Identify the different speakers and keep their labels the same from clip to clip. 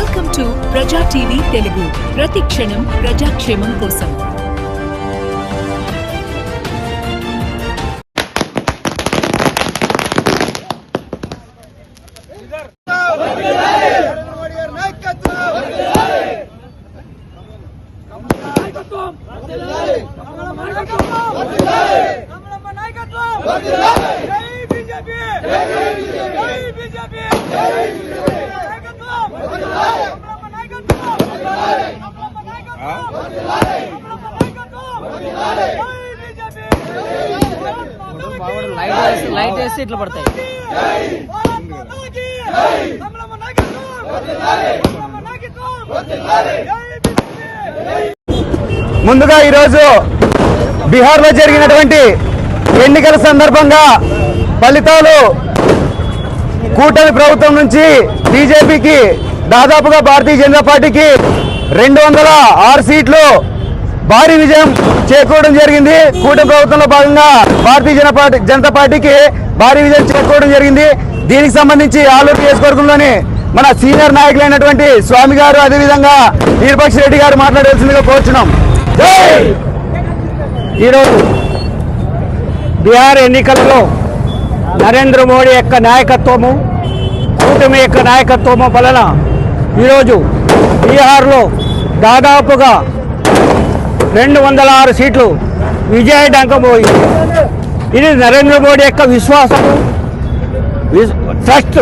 Speaker 1: Welcome to Praja TV Telugu. ప్రతి క్షణం ప్రజాక్షేమం కోసం.
Speaker 2: నాయకత్వం జై బీజేపీ! జై బీజేపీ! జై బీజేపీ!
Speaker 3: లైట్ వేస్తే ఇట్లా పడతాయి
Speaker 4: ముందుగా ఈరోజు బీహార్లో జరిగినటువంటి ఎన్నికల సందర్భంగా ఫలితాలు కూటమి ప్రభుత్వం నుంచి బీజేపీకి దాదాపుగా భారతీయ జనతా పార్టీకి రెండు వందల ఆరు సీట్లు భారీ విజయం చేకూరడం జరిగింది. కూటమి ప్రభుత్వంలో భాగంగా భారతీయ జనతా పార్టీ జనతా పార్టీకి భారీ విజయం చేకూరడం జరిగింది. దీనికి సంబంధించి ఆలూరు నియోజకవర్గంలోని మన సీనియర్ నాయకులైనటువంటి స్వామి గారు అదేవిధంగా వీరపక్ష రెడ్డి గారు మాట్లాడాల్సిందిగా కోరుచున్నాం.
Speaker 3: ఈరోజు బీహార్ ఎన్నికలలో నరేంద్ర మోడీ యొక్క నాయకత్వము కూటమి యొక్క నాయకత్వము వలన ఈరోజు బీహార్లో దాదాపుగా రెండు వందల ఆరు సీట్లు విజయడంకం పోయింది ఇది నరేంద్ర మోడీ యొక్క విశ్వాసము. ట్రస్ట్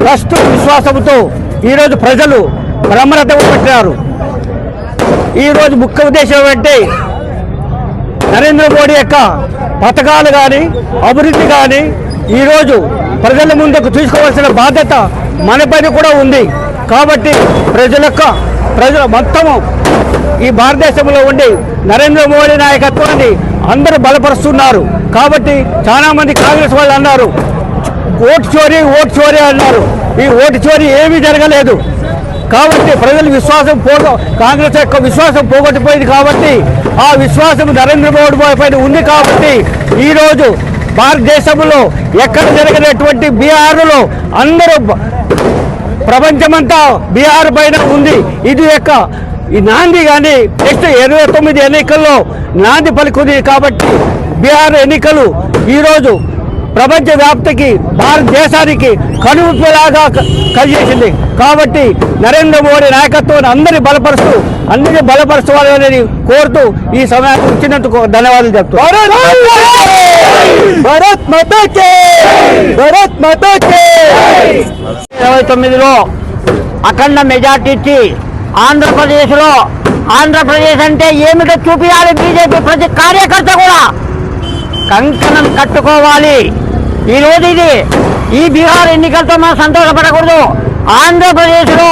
Speaker 3: ట్రస్ట్ విశ్వాసంతో ఈరోజు ప్రజలు బ్రహ్మరథం పెట్టినారు ఈరోజు ముఖ్య ఉద్దేశం ఏంటంటే నరేంద్ర మోడీ యొక్క పథకాలు కానీ అభివృద్ధి కానీ ఈరోజు ప్రజల ముందుకు తీసుకోవాల్సిన బాధ్యత మనపైన కూడా ఉంది. కాబట్టి ప్రజల యొక్క ప్రజల మొత్తము ఈ భారతదేశంలో ఉండి నరేంద్ర మోడీ నాయకత్వాన్ని అందరూ బలపరుస్తున్నారు. కాబట్టి చాలా మంది కాంగ్రెస్ వాళ్ళు అన్నారు ఓటు చోరీ ఓటు చోరీ అన్నారు. ఈ ఓటు చోరీ ఏమీ జరగలేదు. కాబట్టి ప్రజల విశ్వాసం పోగ కాంగ్రెస్ యొక్క విశ్వాసం పోగొట్టిపోయింది కాబట్టి ఆ విశ్వాసం నరేంద్ర మోడీ పైన ఉంది కాబట్టి ఈరోజు భారతదేశంలో ఎక్కడ జరిగినటువంటి బీహార్లో అందరూ ప్రపంచమంతా బీహార్ పైన ఉంది. ఇది యొక్క ఈ నాంది కానీ నెక్స్ట్ ఇరవై తొమ్మిది ఎన్నికల్లో నాంది పలుకుంది కాబట్టి బీహార్ ఎన్నికలు ఈరోజు ప్రపంచ వ్యాప్తికి భారతదేశానికి కనువిప్పులాగా కలిగేసింది. కాబట్టి నరేంద్ర మోడీ నాయకత్వాన్ని అందరినీ బలపరుస్తూ అందరినీ బలపరచాలని కోరుతూ ఈ సమయానికి ఇచ్చినందుకు ధన్యవాదాలు చెప్తాను
Speaker 4: భారత్ భారత్
Speaker 3: ఇరవై తొమ్మిదిలో అఖండ మెజార్టీ ఇచ్చి ఆంధ్రప్రదేశ్లో ఆంధ్రప్రదేశ్ అంటే ఏమిటో చూపించాలి బీజేపీ ప్రతి కార్యకర్త కూడా. కంకణం కట్టుకోవాలి. ఈ ఇది. ఈ బీహార్ ఎన్నికలతో మనం సంతోషపడకూడదు. ఆంధ్రప్రదేశ్లో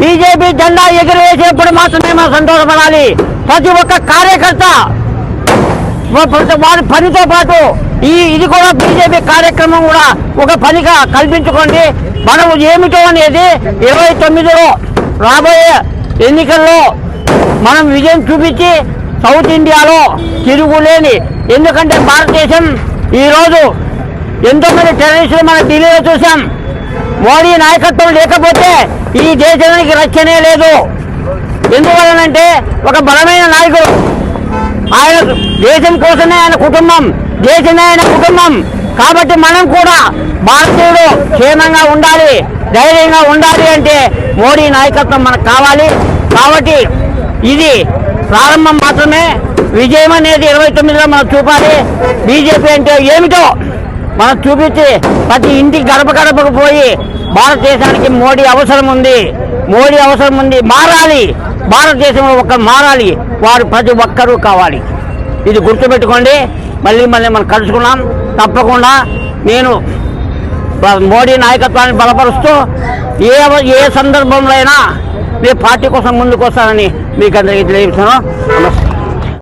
Speaker 3: బీజేపీ జెండా ఎగురవేసేప్పుడు మాత్రమే మనం సంతోషపడాలి. ప్రతి ఒక్క కార్యకర్త వారి పనితో పాటు ఈ ఇది కూడా బీజేపీ కార్యక్రమం కూడా ఒక పనిగా కల్పించుకోండి. మనం ఏమిటో అనేది ఇరవై తొమ్మిదిలో రాబోయే ఎన్నికల్లో మనం విజయం చూపించి సౌత్ ఇండియాలో తిరుగులేని ఎందుకంటే భారతదేశం ఈరోజు ఎంతోమంది టెర్రరిస్టులు మన ఢిల్లీలో చూసాం మోడీ నాయకత్వం లేకపోతే ఈ దేశానికి రక్షణే లేదు. ఎందువలనంటే ఒక బలమైన నాయకుడు. ఆయన దేశం కోసమే ఆయన కుటుంబం దేశమే ఆయన కుటుంబం. కాబట్టి మనం కూడా భారతీయుడు క్షేమంగా ఉండాలి ధైర్యంగా ఉండాలి అంటే మోడీ నాయకత్వం మనకు కావాలి. కాబట్టి ఇది ప్రారంభం మాత్రమే విజయం అనేది ఇరవై తొమ్మిదిలో మనం చూపాలి. బీజేపీ అంటే ఏమిటో మనం చూపించి ప్రతి ఇంటికి గడప గడపకు పోయి భారతదేశానికి మోడీ అవసరం ఉంది. మోడీ అవసరం ఉంది. మారాలి. భారతదేశంలో ఒక మారాలి. వారు ప్రతి ఒక్కరూ కావాలి. ఇది గుర్తుపెట్టుకోండి. మళ్ళీ మళ్ళీ మనం కలుసుకున్నాం తప్పకుండా నేను మోడీ నాయకత్వాన్ని బలపరుస్తూ ఏ ఏ సందర్భంలో అయినా మీ పార్టీ కోసం ముందుకు వస్తానని మీకు అందరికీ తెలియజేస్తున్నాను నమస్తే